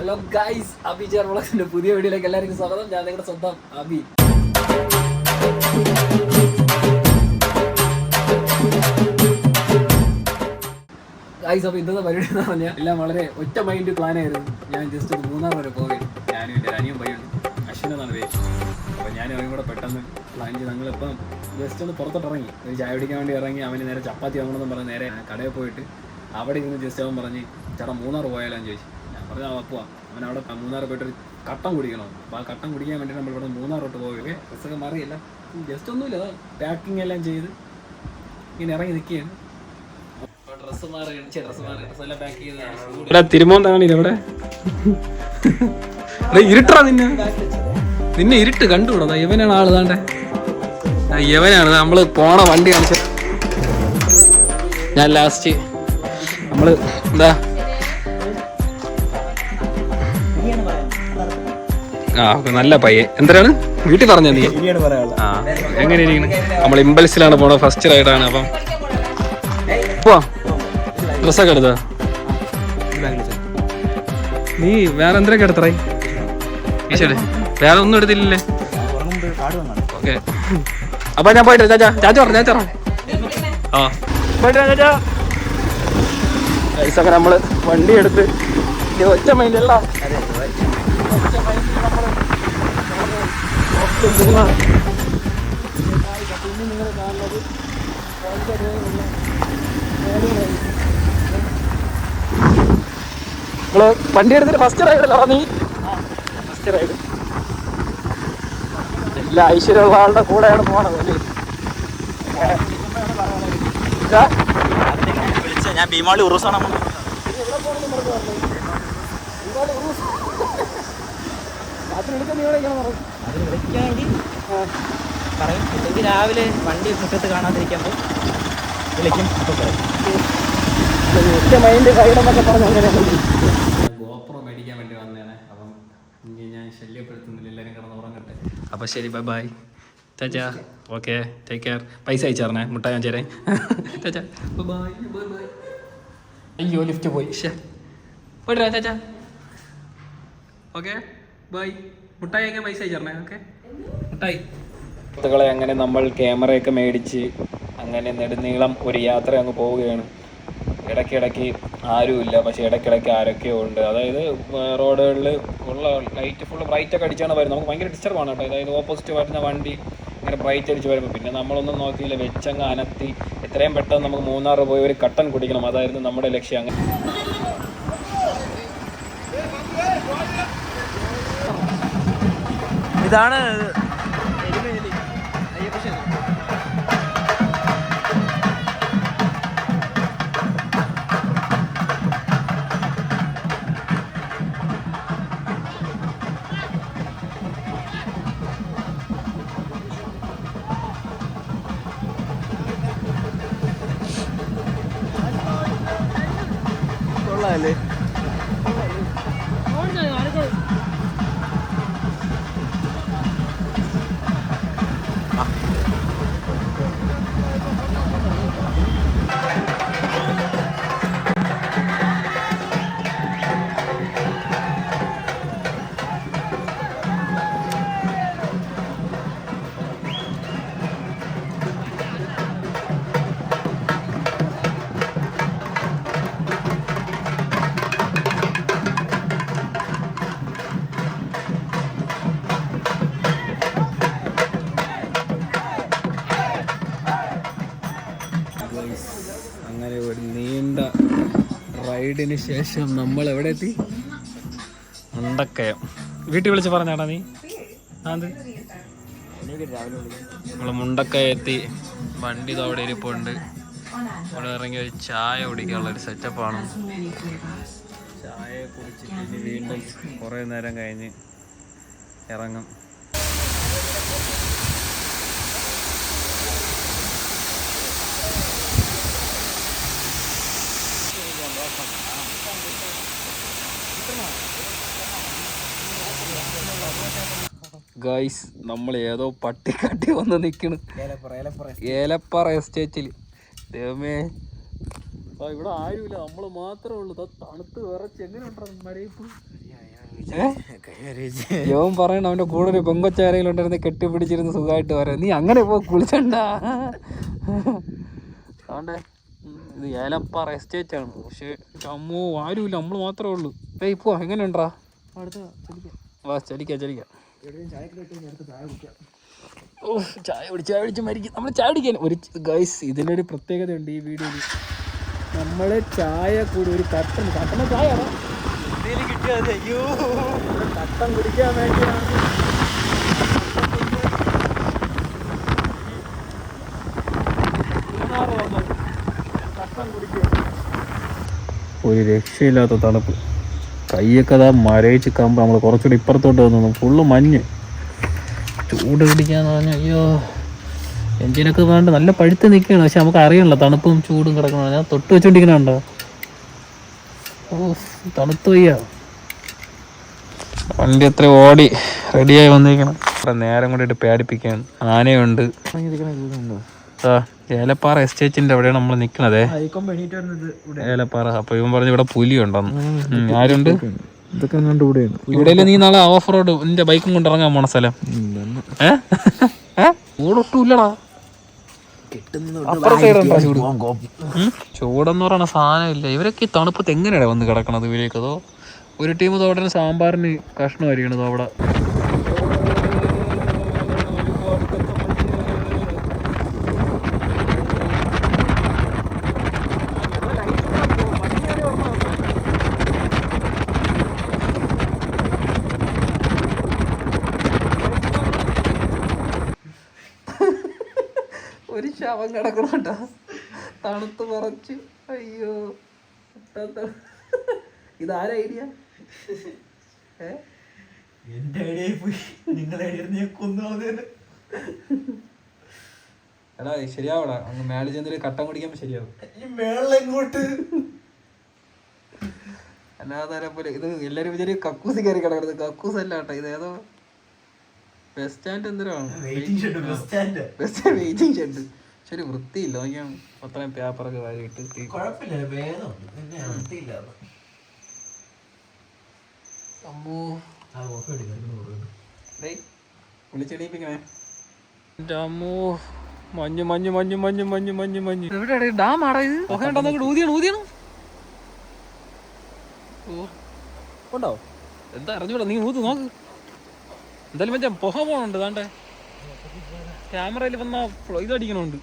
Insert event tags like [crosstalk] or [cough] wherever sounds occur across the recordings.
Hello guys Abi ചേർമുളക്കിന്റെ പുതിയ വീഡിയോയിലേക്ക് എല്ലാവർക്കും സ്വാഗതം. ഞാൻ നിങ്ങളുടെ സ്വന്തം അബി. ഗൈസ് അപ്പോൾ ഇന്നത്തെ പരിപാടി എന്ന് പറഞ്ഞാൽ എല്ലാം വളരെ ഒറ്റ മൈൻഡ് പ്ലാൻ ആയിരുന്നു. ഞാൻ ജസ്റ്റ് ഒരു മൂന്നാർ വരെ പോകും ഞാനും എന്റെ അനിയും പയ്യുണ്ട് അശ്വിൻ എന്നാണ് പേര്. അപ്പോൾ ഞാനും അവനും കൂടെ പെട്ടെന്ന് പ്ലാൻ ചെയ്ത് ഞങ്ങളിപ്പം ജസ്റ്റ് ഒന്ന് പുറത്തോട്ട് ഇറങ്ങി. ഒരു ചായ പിടിക്കാൻ വേണ്ടി ഇറങ്ങി അവന് നേരെ ചപ്പാത്തി വാങ്ങണമെന്ന് പറഞ്ഞ് നേരെ കടയിൽ പോയിട്ട് അവിടെ ഇരുന്ന് ജസ്റ്റ് അവൻ പറഞ്ഞ് ചേട്ടാ മൂന്നാർ പോയാലോന്ന് ചോദിച്ചു. പറഞ്ഞു പോവാം അവൻ അവിടെ മൂന്നാർ പോയിട്ട് ഒരു കട്ടൻ കുടിക്കണം. അപ്പോൾ ആ കട്ടം കുടിക്കാൻ വേണ്ടി നമ്മൾ ഇവിടെ മൂന്നാറോട്ട് പോവുകയെ. ഡ്രസ്സൊക്കെ മാറിയില്ല. ജസ്റ്റ് ഒന്നുമില്ല. പാക്കിംഗ് എല്ലാം ചെയ്ത് ഇങ്ങനെ ഇറങ്ങി നിൽക്കുകയാണ് ഇവിടെ ഇരുട്ടടാ നിന്നെ. നിന്നെ ഇരുട്ട് കണ്ടുകൂടാ? ഇവനാണ് ആൾ താണ്ടേ ഇവനാണ്. നമ്മൾ പോണ വണ്ടി ഞാൻ ലാസ്റ്റ് നമ്മൾ എന്താ? ആ നല്ല പയ്യെ എന്തിനാണ് വീട്ടിൽ പറഞ്ഞ നീ. ആ എങ്ങനെ ഇരിക്കുന്നു? നമ്മൾ ഇമ്പൽസിലാണ് പോണത് ഫസ്റ്റ് റൈഡാണ് അപ്പം. ഡ്രസ്സൊക്കെ എടുത്ത. നീ വേറെ എന്തിനൊക്കെ എടുത്തറേ ഈശ്വരേ വേറെ ഒന്നും എടുത്തില്ലല്ലേ? ഓക്കെ. അപ്പൊ ഞാൻ പോയിട്ട് ചാച്ചാ ചാച്ച പറഞ്ഞു ചാച്ച ആ. പോയിട്ട് പൈസൊക്കെ നമ്മൾ വണ്ടി എടുത്ത്. ഒറ്റ മൈൻഡല്ല നിങ്ങൾ വണ്ടി എടുത്തിട്ട് ഫസ്റ്റ് റൈഡല്ലോ നീ ഫസ്റ്റ് റൈഡ് എല്ലാ ഐശ്വര്യമുള്ള ആളുടെ കൂടെയാണ് പോണത് അല്ലേ? ഞാൻ ഭീമാളി ഉറുസാണ് രാത്രി എടുക്കാൻ നീ എവിടെ ഇരിക്കണം എന്ന് പറഞ്ഞു. പറയും. ഇല്ലെങ്കിൽ രാവിലെ വണ്ടി മുറ്റത്ത് കാണാതിരിക്കുമ്പോൾ വിളിക്കും. അപ്പോൾ പറയും. ഗോപ്രോ മേടിക്കാൻ വേണ്ടി വന്നേനെ അപ്പം ഇനി ഞാൻ ശല്യപ്പെടുത്തുന്നില്ല എല്ലാവരും കിടന്ന് ഉറങ്ങട്ടെ. അപ്പം ശരി ബൈ ബൈ ചാച്ചാ ഓക്കെ ടേക്ക് കെയർ പൈസ അയച്ചാർന്നേ മുട്ടായി ഞാൻ ചേരേ [laughs] ചാച്ചാ ബൈ ബൈ ബൈ അയ്യോ ലിഫ്റ്റ് പോയി. ഷേ പോയിട്ട് ചാച്ചാ. Okay bye. മുട്ടായി ഒക്കെ പൈസ അയച്ചാർന്നേ ഓക്കെ. മുട്ടായി. സുഹൃത്തുക്കളെ അങ്ങനെ നമ്മൾ ക്യാമറയൊക്കെ മേടിച്ച് അങ്ങനെ നെടുനീളം ഒരു യാത്ര അങ്ങ് പോവുകയാണ്. ഇടയ്ക്കിടയ്ക്ക് ആരുമില്ല പക്ഷേ ഇടയ്ക്കിടയ്ക്ക് ആരൊക്കെയോ ഉണ്ട്. അതായത് റോഡുകളിൽ ഉള്ള ലൈറ്റ് ഫുൾ ബ്രൈറ്റ് ഒക്കെ അടിച്ചാണ് വരുന്നത്. നമുക്ക് ഭയങ്കര ആണ് കേട്ടോ. അതായത് ഓപ്പോസിറ്റ് വരുന്ന വണ്ടി ഇങ്ങനെ ബ്രൈറ്റ് അടിച്ച് വരുമ്പോൾ പിന്നെ നമ്മളൊന്നും നോക്കിയില്ല. വെച്ചങ്ങ് അനത്തി. എത്രയും പെട്ടെന്ന് നമുക്ക് മൂന്നാർ പോയി ഒരു കട്ടൻ കുടിക്കണം. അതായിരുന്നു നമ്മുടെ ലക്ഷ്യം. അങ്ങനെ ഇതാണ് കൊള്ളാല്ലേ റൈഡിന് ശേഷം നമ്മൾ എവിടെ എത്തി മുണ്ടക്കയം. വീട്ടിൽ വിളിച്ച് പറഞ്ഞാടാ നീ. അത് നമ്മൾ മുണ്ടക്കയം എത്തി വണ്ടി അവിടെ ഇരിപ്പുണ്ട്. ഇവിടെ ഇറങ്ങി ഒരു ചായ കുടിക്കാനുള്ള ഒരു സെറ്റപ്പാണ് ചായ കുടിച്ചിട്ട് വീണ്ടും കുറേ നേരം കഴിഞ്ഞ് ഇറങ്ങും. ഗൈസ് നമ്മൾ ഏതോ പട്ടിക്കാട്ടി വന്ന് നിൽക്കണ് ഏലപ്പാറ എസ്റ്റേറ്റിൽ ദൈവമേ. ആ, ഇവിടെ ആരുമില്ല നമ്മൾ മാത്രമേ ഉള്ളൂ. തണുത്ത് വിറച്ച്. എങ്ങനെ യോൻ പറയണ അവന്റെ കൂടെ ഒരു പെങ്കൊച്ചാരെങ്കിലും ഉണ്ടായിരുന്ന കെട്ടിപ്പിടിച്ചിരുന്ന് സുഖമായിട്ട് വരാം. നീ അങ്ങനെ പോ കുളിച്ചണ്ട. അതുകൊണ്ട് ഇത് ഏലപ്പാറ എസ്റ്റേറ്റ് ആണ്. പക്ഷെ അമ്മോ ആരുമില്ല. നമ്മൾ മാത്രമേ ഉള്ളൂ. ഏയ് പോ എങ്ങനെയുണ്ടാ വാ ചലിക്കാം ചലിക്കാം ഓ ചായ കുടിച്ച് ചായ കുടിച്ച് മരിക്കും. നമ്മൾ ചായ കുടിക്കാൻ ഒരു ഗൈസ് ഇതിനൊരു പ്രത്യേകത ഉണ്ട് ഈ വീഡിയോയിൽ. നമ്മൾ ചായ കൂടി ഒരു കട്ടൻ കട്ടണ ചായ കിട്ടിയത് അയ്യോ. കട്ടൻ കുടിക്കാൻ വേണ്ടിയാണ്. ഒരു രക്ഷയില്ലാത്ത തണുപ്പ്. കൈയൊക്കെ അതാ മരയിച്ച് കമ്പ് നമ്മൾ കുറച്ചുകൂടി ഇപ്പുറത്തോട്ട് വന്നു ഫുള്ള് മഞ്ഞ്. ചൂട് പിടിക്കാന്ന് പറഞ്ഞാൽ അയ്യോ. എഞ്ചിനൊക്കെ വേണ്ട നല്ല പഴുത്ത് നിൽക്കുകയാണ്. പക്ഷെ നമുക്ക് അറിയണല്ലോ തണുപ്പും ചൂടും കിടക്കണം ഞാൻ തൊട്ട് വെച്ചോണ്ടിരിക്കണുണ്ടോ ഓ തണുത്ത് വയ്യ. വണ്ടി എത്ര ഓടി റെഡിയായി വന്നിരിക്കണം. അത്ര നേരം കൂടിയിട്ട് പേടിപ്പിക്കാൻ ആനയുണ്ട്. ആ. ഏലപ്പാറ എസ്റ്റേറ്റിന്റെ അവിടെയാണ് നമ്മൾ നിക്കണത്. ഏലപ്പാറ. അപ്പൊ ഇവൻ പറഞ്ഞു ഇവിടെ പുലി ഉണ്ടെന്ന് ആരുണ്ട്? ഇതൊക്കെ ഇവിടെ നീ നാളെ ഓഫ് റോഡ് നിന്റെ ബൈക്കും കൊണ്ട് ഇറങ്ങാൻ പോണ സ്ഥലം. ഇല്ലടാ? ചൂടെന്ന് പറയണ സാധനം ഇല്ല ഇവരൊക്കെ ഈ തണുപ്പത്ത് എങ്ങനെയാണ് വന്ന് കിടക്കണത് ഇവരേക്കതോ അതോ ഒരു ടീം തോടന് സാമ്പാറിന് കഷ്ണമായിരിക്കണതോ അവിടെ? ഒരു ശവം കിടക്കണോട്ടോ തണുത്ത് പറച്ച് അയ്യോ ഇതാര ഐഡിയ? എന്റെ ഐഡിയ പോയി. നിങ്ങളുടെ ഐഡിയ കൊന്നു എടാ ശരിയാവടാ. അങ്ങ് മേളിൽ ചെന്നിട്ട് കട്ടൻ കുടിക്കുമ്പോ ശരിയാവും. ഈ മേളെങ്ങോട്ട് അല്ലാതെ പോലെ ഇത് എല്ലാരും വിചാരി കക്കൂസി കയറി കിടക്കുന്നത്. കക്കൂസ് അല്ല കേട്ടോ ഇത് ഏതോ ബസ് സ്റ്റാൻഡ് എന്തിനാണ് ബസ് സ്റ്റാൻഡ് വെയിറ്റിംഗ് ഷെഡ് ശരി വൃത്തിയില്ല. നോക്കിയാൽ അത്രയും പേപ്പറൊക്കെ വാരിയിട്ട് വിളിച്ചെണീപ്പിക്കണേ. അമ്മോ. മഞ്ഞ് മഞ്ഞ് മഞ്ഞ് മഞ്ഞ് മഞ്ഞ് മഞ്ഞ് മഞ്ഞ്. എവിടെയാണ് ഡാം ആടാ ഇത്. പുകയുണ്ടോ? ഊതിയാണ് ഊതിയാണ് ഓ. ഉണ്ടോ? എന്താ അറിഞ്ഞൂടാ? നീ ഊത്ത് നോക്ക്. എന്തായാലും മറ്റേ പുക പോണുണ്ട് താണ്ടെ ക്യാമറയിൽ വന്ന ഫ്ലോ- ഇതടിക്കണുണ്ട്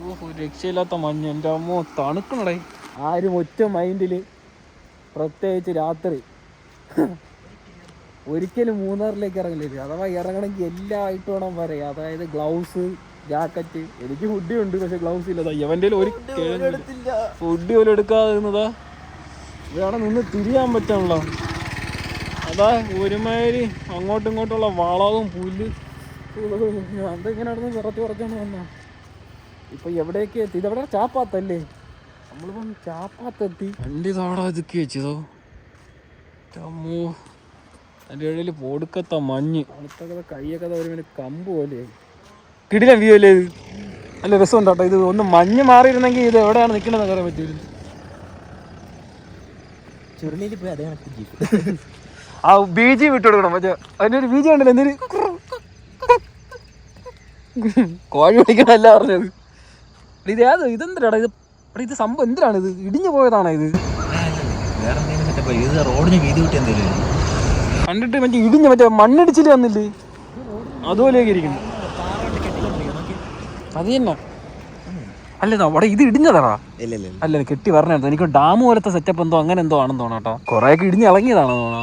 ഓഹ് ഒരു രക്ഷയില്ലാത്ത മഞ്ഞ. എന്റെ അമ്മോ തണുക്കണടേ. ആരും ഒറ്റ മൈൻഡിൽ പ്രത്യേകിച്ച് രാത്രി. ഒരിക്കലും മൂന്നാറിലേക്ക് ഇറങ്ങില്ല അഥവാ ഇറങ്ങണമെങ്കിൽ എല്ലാം ആയിട്ട് വേണം വരെ അതായത് ഗ്ലൗസ് ജാക്കറ്റ്. എനിക്ക് ഹുഡി ഉണ്ട് പക്ഷെ ഗ്ലൗസ് ഇല്ല. എവന്റെ ഒരു ഫുഡ് പോലും എടുക്കാതെ നിന്നതാ ഇവിടെ നിന്ന് തിരിയാൻ പറ്റണല്ലോ അതാ ഒരുമാതിരി അങ്ങോട്ടും ഇങ്ങോട്ടുള്ള വളവും പുല്ല്. അതെങ്ങനെ നടന്ന് കുറച്ച് കുറച്ചാണ് വന്ന? ഇപ്പൊ എവിടേക്ക് എത്തി? ഇതെവിടെ? ചാപ്പാത്തല്ലേ? നമ്മളിപ്പം ചാപ്പാത്തെത്തി. വണ്ടി താടാ ഇതൊക്കെ വെച്ചതോ? അമ്മോ അതിന്റെ ഇടയിൽ പൊടുക്കത്ത മഞ്ഞ്. അടുത്തൊക്കെ കയ്യൊക്കെ ഒരു കമ്പ് പോലെ കിടിലം വ്യൂ അല്ലേ ഇത്? നല്ല രസമുണ്ട് കേട്ടോ. ഇത് ഒന്ന് മഞ്ഞ് മാറിയിരുന്നെങ്കിൽ ഇത് എവിടെയാണ് നിൽക്കണമെന്ന് അറിയാൻ പറ്റില്ല. ചുരുളിയിൽ പോയി അതേ കണക്ക് ജീപ്പ് ആ ബീജി വിട്ടു കൊടുക്കണം മറ്റേ അതിന്റെ ഒരു ബീജി ഉണ്ടല്ലോ എന്തൊരു കോഴി പിടിക്കണല്ല പറഞ്ഞത്. ഇത് ഏത് ഇതെന്തിനാണ് ഇത്? ഇത് സംഭവം എന്തിനാണ് ഇത്? ഇടിഞ്ഞു പോയതാണോ ഇത്? കണ്ടിട്ട് മറ്റേ ഇടിഞ്ഞ മറ്റേ മണ്ണിടിച്ചിൽ വന്നില്ലേ? അതുപോലെയൊക്കെ ഇരിക്കുന്നു. അത് തന്നെ അല്ല അവിടെ ഇത് ഇല്ല അല്ല കെട്ടി പറഞ്ഞായിരുന്നു. എനിക്ക് ഡാം പോലത്തെ സെറ്റപ്പ് എന്തോ അങ്ങനെ എന്തോ ആണെന്ന് തോന്നാട്ടോ കുറേയൊക്കെ ഇടിഞ്ഞ് ഇളങ്ങിയതാണോ തോന്നാ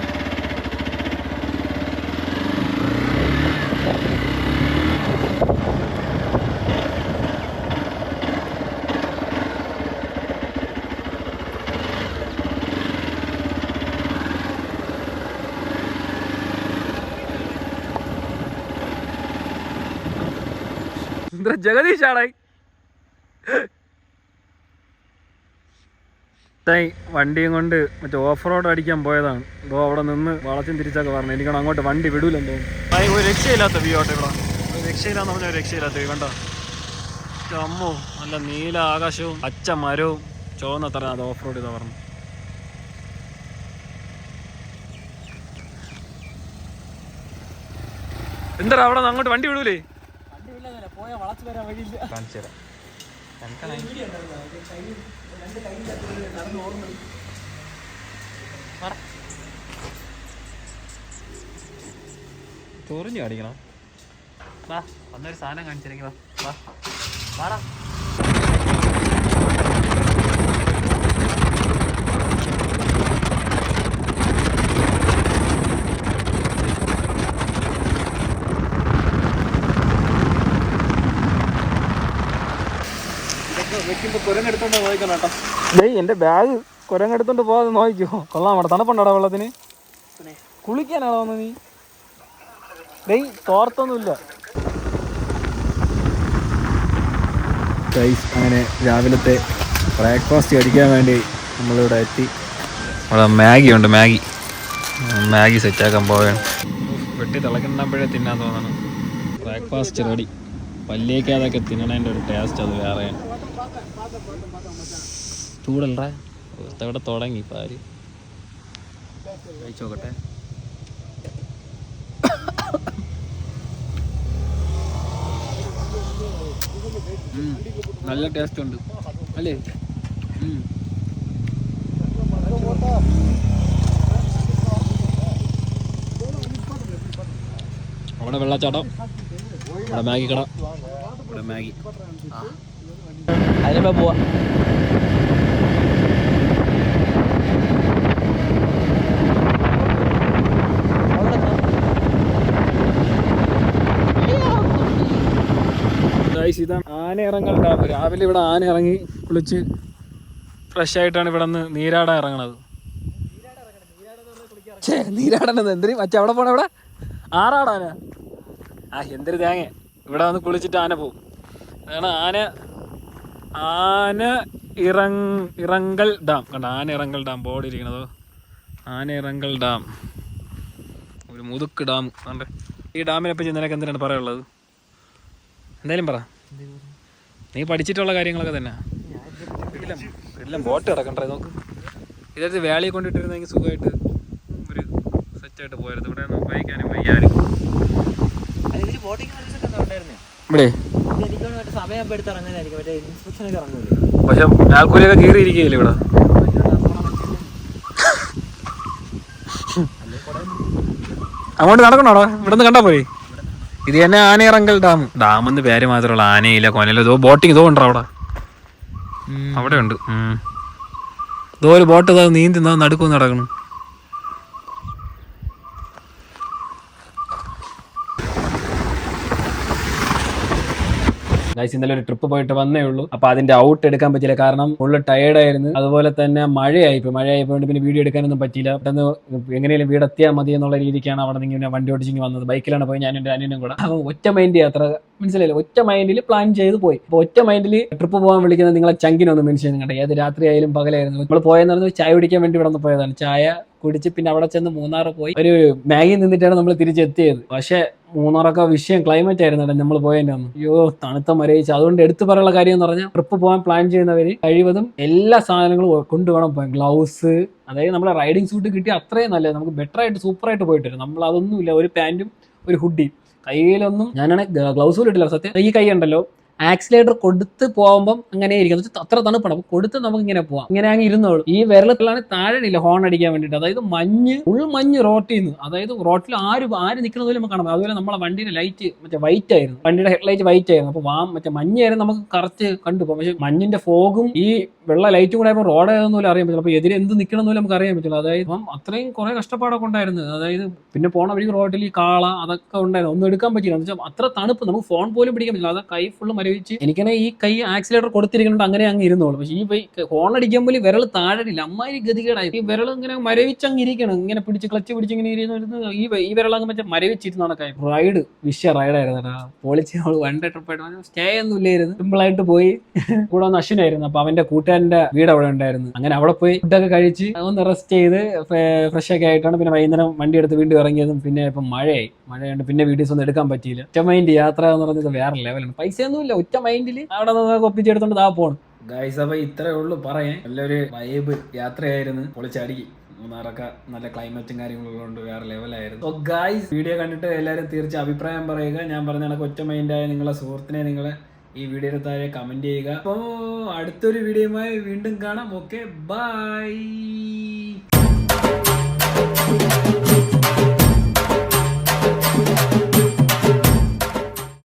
ഇതിലെടുക്കണോ ജഗദീഷാണായി ഇത്തായി വണ്ടിയും കൊണ്ട് മറ്റേ ഓഫ് റോഡ് അടിക്കാൻ പോയതാണ്. ഇതോ അവിടെ നിന്ന് വളച്ചും തിരിച്ചൊക്കെ പറഞ്ഞു. എനിക്കാണ് അങ്ങോട്ട് വണ്ടി വിടൂലെന്ന് തോന്നുന്നു. ഒരു രക്ഷയില്ലാത്ത വ്യൂ ആട്ടെ ഇവിടെ. ഒരു രക്ഷയില്ലാന്ന് പറഞ്ഞ ഒരു രക്ഷയില്ലാത്ത വ്യൂ കണ്ടോ? അമ്മോ നല്ല നീല ആകാശവും പച്ച മരവും. ചുവന്ന തറ അത് ഓഫ് റോഡ് ഇതാ പറഞ്ഞു എന്താ അവിടെ അങ്ങോട്ട് വണ്ടി വിടൂലേ? കാണിച്ചു തരാം. ചൊറിഞ്ഞു കാണിക്കണം. വാ വന്നൊരു സാധനം കാണിച്ചില്ലെങ്കിൽ വാ വാ. വാടാ. ഡേയ് എന്റെ ബാഗ് കുരങ്ങെടുത്തോണ്ട് പോവാത് നോക്കിക്കോ. കൊള്ളാം അവിടെ. തണുപ്പുണ്ടോ വെള്ളത്തിന്? കുളിക്കാനാണോ വന്നത് നീ? ഡേയ് തോർത്തൊന്നുമില്ല. അങ്ങനെ രാവിലത്തെ ബ്രേക്ക്ഫാസ്റ്റ് കഴിക്കാൻ വേണ്ടി നമ്മളിവിടെ എത്തി. അവിടെ മാഗി ഉണ്ട് മാഗി. മാഗി സെറ്റാക്കാൻ പോവുകയാണ്. വെട്ടി തിളക്കുമ്പോഴേ തിന്നാൻ തോന്നണം. ബ്രേക്ക്ഫാസ്റ്റ് റെഡി പല്ലിയേക്കാതൊക്കെ തിന്നണതിന്റെ ഒരു ടേസ്റ്റ് അത് വേറെയാണ്. ചൂടല്ലേ? ഇവിടെ തുടങ്ങി പാൽ കഴിച്ചോക്കട്ടെ. നല്ല ടേസ്റ്റ് ഉണ്ട്. അല്ലേ. അവിടെ വെള്ളച്ചാട്ടം. ഇവിടെ മാഗി കട. ഇവിടെ മാഗി. അതിലിപ്പോ പോവാ. ഗൈസ് ഇതാണ് ആന ഇറങ്ങൽ രാവിലെ ഇവിടെ ആന ഇറങ്ങി കുളിച്ച് ഫ്രഷ് ആയിട്ടാണ് ഇവിടെ നിന്ന് നീരാടാൻ ഇറങ്ങണത്. ഛേ, നീരാടണത് എന്തിനും? അച്ഛ അവിടെ പോണ ഇവിടെ ആറാടാന ആ എന്തൊരു തേങ്ങ ഇവിടെ വന്ന് കുളിച്ചിട്ട് ആന പോവും. അതാണ് ആന ആന ഇറങ് ഇറങ്കൽ ഡാം. കണ്ട ആന ഇറങ്കൽ ഡാം ബോർഡ് ഇരിക്കണതോ ആന ഇറങ്കൽ ഡാം. ഒരു മുതുക്ക് ഡാം. കണ്ടേ? ഈ ഡാമിനെ പറ്റി നിനക്ക് എന്തിനാണ് പറയാനുള്ളത്? എന്തായാലും പറ. നീ പഠിച്ചിട്ടുള്ള കാര്യങ്ങളൊക്കെ തന്നെ. എല്ലാം ബോട്ട് കിടക്കണ്ടേ നോക്ക്. ഇതായത് വേളയിൽ കൊണ്ടിട്ടിരുന്നെങ്കിൽ സുഖമായിട്ട് ഒരു സെറ്റായിട്ട് പോയിരുന്നു ഇവിടെ ഉപയോഗിക്കാനും ഒക്കെ ഇവിടെ പക്ഷെ ആൾക്കൂലിയൊക്കെ കീറിയിരിക്കില്ല ഇവിടെ? അങ്ങോട്ട് നടക്കണോടാ ഇവിടെ നിന്ന് കണ്ടാ പോയി ഇത് തന്നെ ആനയിറങ്കൽ ഡാം. ഡാം എന്ന് പേര് മാത്രമുള്ള ആനയില്ല കൊനയില്ല. ഇതോ ബോട്ടിങ് ഇതോ ഉണ്ടോ അവിടെ. അവിടെ ഉണ്ട് ഉം. ഇതോ ഒരു ബോട്ട് ഇതാ നീന്തി നടക്കുന്നു നടുക്കും നടക്കണം. ഗൈസ് ഇന്നലെ ഒരു ട്രിപ്പ് പോയിട്ട് വന്നേ ഉള്ളൂ. അപ്പൊ അതിന്റെ ഔട്ട് എടുക്കാൻ പറ്റില്ല കാരണം ഫുള്ള് ടയേർഡ് ആയിരുന്നു. അതുപോലെ തന്നെ മഴയായിപ്പോയി. മഴയായിപ്പോയി പിന്നെ വീഡിയോ എടുക്കാനൊന്നും പറ്റില്ല പെട്ടെന്ന് എങ്ങനെയും വീട് എത്തിയാൽ മതി എന്നുള്ള രീതിക്കാണ് അവിടെ നിന്ന് വണ്ടി ഓടിച്ചിങ്ങി വന്നത്. ബൈക്കിലാണ് പോയി ഞാൻ എന്റെ അനിയനും കൂടെ. അപ്പൊ ഒറ്റ മൈൻഡ് യാത്ര. മനസ്സിലായില്ല? ഒറ്റ മൈൻഡിൽ പ്ലാൻ ചെയ്ത് പോയി. അപ്പൊ ഒറ്റ മൈൻഡിൽ ട്രിപ്പ് പോകാൻ വിളിക്കുന്നത് നിങ്ങളെ ചങ്കിനൊന്ന് മെൻഷൻ കണ്ടേ ഏത് രാത്രിയായാലും പകലായിരുന്നു. നമ്മൾ പോയെന്ന് പറഞ്ഞാൽ ചായ കുടിക്കാൻ വേണ്ടി ഇവിടെ നിന്ന് പോയതാണ്. ചായ കുടിച്ച് പിന്നെ അവിടെ ചെന്ന് മൂന്നാർ പോയി. ഒരു മാഗി നിന്നിട്ടാണ് നമ്മൾ തിരിച്ചെത്തിയത്. പക്ഷെ മൂന്നാറൊക്കെ വിഷയം ക്ലൈമറ്റ് ആയിരുന്നു നമ്മൾ പോയതിന്റെ അന്ന്. അയ്യോ തണുത്ത മരയിച്ച് അതുകൊണ്ട് എടുത്തു പറയാനുള്ള കാര്യം എന്ന് പറഞ്ഞാൽ ട്രിപ്പ് പോകാൻ പ്ലാൻ ചെയ്യുന്നവര് കഴിവതും എല്ലാ സാധനങ്ങളും കൊണ്ടുവേണം പോകാൻ ഗ്ലൗസ് അതായത് നമ്മളെ റൈഡിംഗ് സൂട്ട് കിട്ടിയ അത്രയും നല്ലത്. നമുക്ക് ബെറ്റർ ആയിട്ട് സൂപ്പർ ആയിട്ട് പോയിട്ട് വരും. നമ്മൾ അതൊന്നുമില്ല. ഒരു പാന്റും ഒരു ഹുഡിയും കയ്യിലൊന്നും ഞാനാണ് ഗ്ലൗസ് പോലും ഇട്ടില്ല സത്യം. ഈ കൈ ഉണ്ടല്ലോ. ആക്സിലേറ്റർ കൊടുത്ത് പോകുമ്പം അങ്ങനെ ഇരിക്കും. അത്ര തണുപ്പാണ് അപ്പൊ കൊടുത്ത് നമുക്ക് ഇങ്ങനെ പോവാം. ഇങ്ങനെ അങ്ങ് ഇരുന്നോളൂ. ഈ വിരലത്തിലാണ് താഴെയില്ല ഹോൺ അടിക്കാൻ വേണ്ടിയിട്ട് അതായത് മഞ്ഞ് ഉൾ മഞ്ഞ് റോട്ടിൽ നിന്ന് അതായത് റോട്ടിൽ ആര് ആര് നിൽക്കുന്നത് പോലും നമുക്ക് കാണാം അതുപോലെ നമ്മളെ വണ്ടിയുടെ ലൈറ്റ് മറ്റേ വൈറ്റ് ആയിരുന്നു. വണ്ടിയുടെ ഹെഡ്ലൈറ്റ് വൈറ്റ് ആയിരുന്നു. അപ്പൊ വാ മറ്റേ മഞ്ഞായിരുന്നു നമുക്ക് കറക്റ്റ് കണ്ടുപോകും പക്ഷെ മഞ്ഞിന്റെ ഫോഗും ഈ വെള്ള ലൈറ്റും കൂടെ ആയപ്പോൾ റോഡ് ഏതെന്ന് പോലും അറിയാൻ പറ്റില്ല. അപ്പൊ എതിരെ എന്ത് നിൽക്കണം നമുക്ക് അറിയാൻ പറ്റില്ല. അതായത് അപ്പം അത്രയും കുറെ കഷ്ടപ്പാടൊക്കെ ഉണ്ടായിരുന്നു. അതായത് പിന്നെ പോണ വഴി റോഡിൽ ഈ കാള അതൊക്കെ ഉണ്ടായിരുന്നു. ഒന്നും എടുക്കാൻ പറ്റില്ല എന്ന് വെച്ചാൽ അത്ര തണുപ്പ് നമുക്ക് ഫോൺ പോലും പിടിക്കാൻ പറ്റില്ല. അത് കൈ ഫുള്ള് മരവിച്ച് മരവിച്ച് എനിക്കാണെ ഈ കൈ ആക്സിലേറ്റർ കൊടുത്തിരിക്കുന്നുണ്ട് അങ്ങനെ അങ്ങ് ഇരുന്നോളൂ. പക്ഷേ ഈ ബൈക്ക് ഹോൺ അടിക്കാൻ പോലും വിരൽ താഴെയില്ല അമ്മായി ഗതികേടായി. ഈ വിരൽ ഇങ്ങനെ മരവിച്ചങ്ങ് ഇരിക്കണം ഇങ്ങനെ പിടിച്ച് ക്ലച്ച് പിടിച്ച് ഇങ്ങനെ ഇരുന്ന് ഈ ഈ വിരൽ അങ്ങ് മറ്റേ മരവിച്ചിരുന്ന് നടക്കായി റൈഡ് വിഷയ റൈഡായിരുന്നു പൊളിച്ച് നമ്മൾ വൺ ഡേ ട്രിപ്പ് ആയിട്ട് സ്റ്റേ ഒന്നും ഇല്ലായിരുന്നു. സിമ്പിൾ ആയിട്ട് പോയി. [laughs] കൂടെ ഒന്ന് അശ്വിനായിരുന്നു. അപ്പൊ അവന്റെ കൂട്ടുകാരന്റെ വീട് അവിടെ ഉണ്ടായിരുന്നു. അങ്ങനെ അവിടെ പോയി ഫുഡൊക്കെ കഴിച്ച് ഒന്ന് റെസ്റ്റ് ചെയ്ത് ഫ്രഷ് ഒക്കെ ആയിട്ടാണ് പിന്നെ വൈകുന്നേരം വണ്ടി എടുത്ത് വീണ്ടും ഇറങ്ങിയതും പിന്നെ ഇപ്പം മഴയായി. മഴയുണ്ട് പിന്നെ വീഡിയോസ് ഒന്നും എടുക്കാൻ പറ്റിയില്ല. ഒറ്റ മൈൻഡ് യാത്ര എന്ന് പറഞ്ഞത് വേറെ ലെവലാണ് പൈസ ഒന്നുമില്ല ഒറ്റ മൈൻഡിൽ അവിടെ നിന്ന് ഒപ്പിച്ചെടുത്തോണ്ട് താ പോണം. ഗൈസ് അപ്പൊ ഇത്രേ ഉള്ളൂ പറയാൻ. നല്ലൊരു വൈബ് യാത്രയായിരുന്നു. പൊളിച്ചടിക്കും. മൂന്നാറൊക്കെ നല്ല ക്ലൈമറ്റും കാര്യങ്ങളും കൊണ്ട് വേറെ ലെവലായിരുന്നു അപ്പൊ ഗായ്സ് വീഡിയോ കണ്ടിട്ട് എല്ലാവരും തീർച്ച അഭിപ്രായം പറയുക. ഞാൻ പറഞ്ഞ കണക്ക് ഒറ്റ മൈൻഡായ നിങ്ങളെ സുഹൃത്തിനെ നിങ്ങൾ ഈ വീഡിയോയുടെ താഴെ കമന്റ് ചെയ്യുക. അപ്പോൾ അടുത്തൊരു വീഡിയോയുമായി വീണ്ടും കാണാം. Okay bye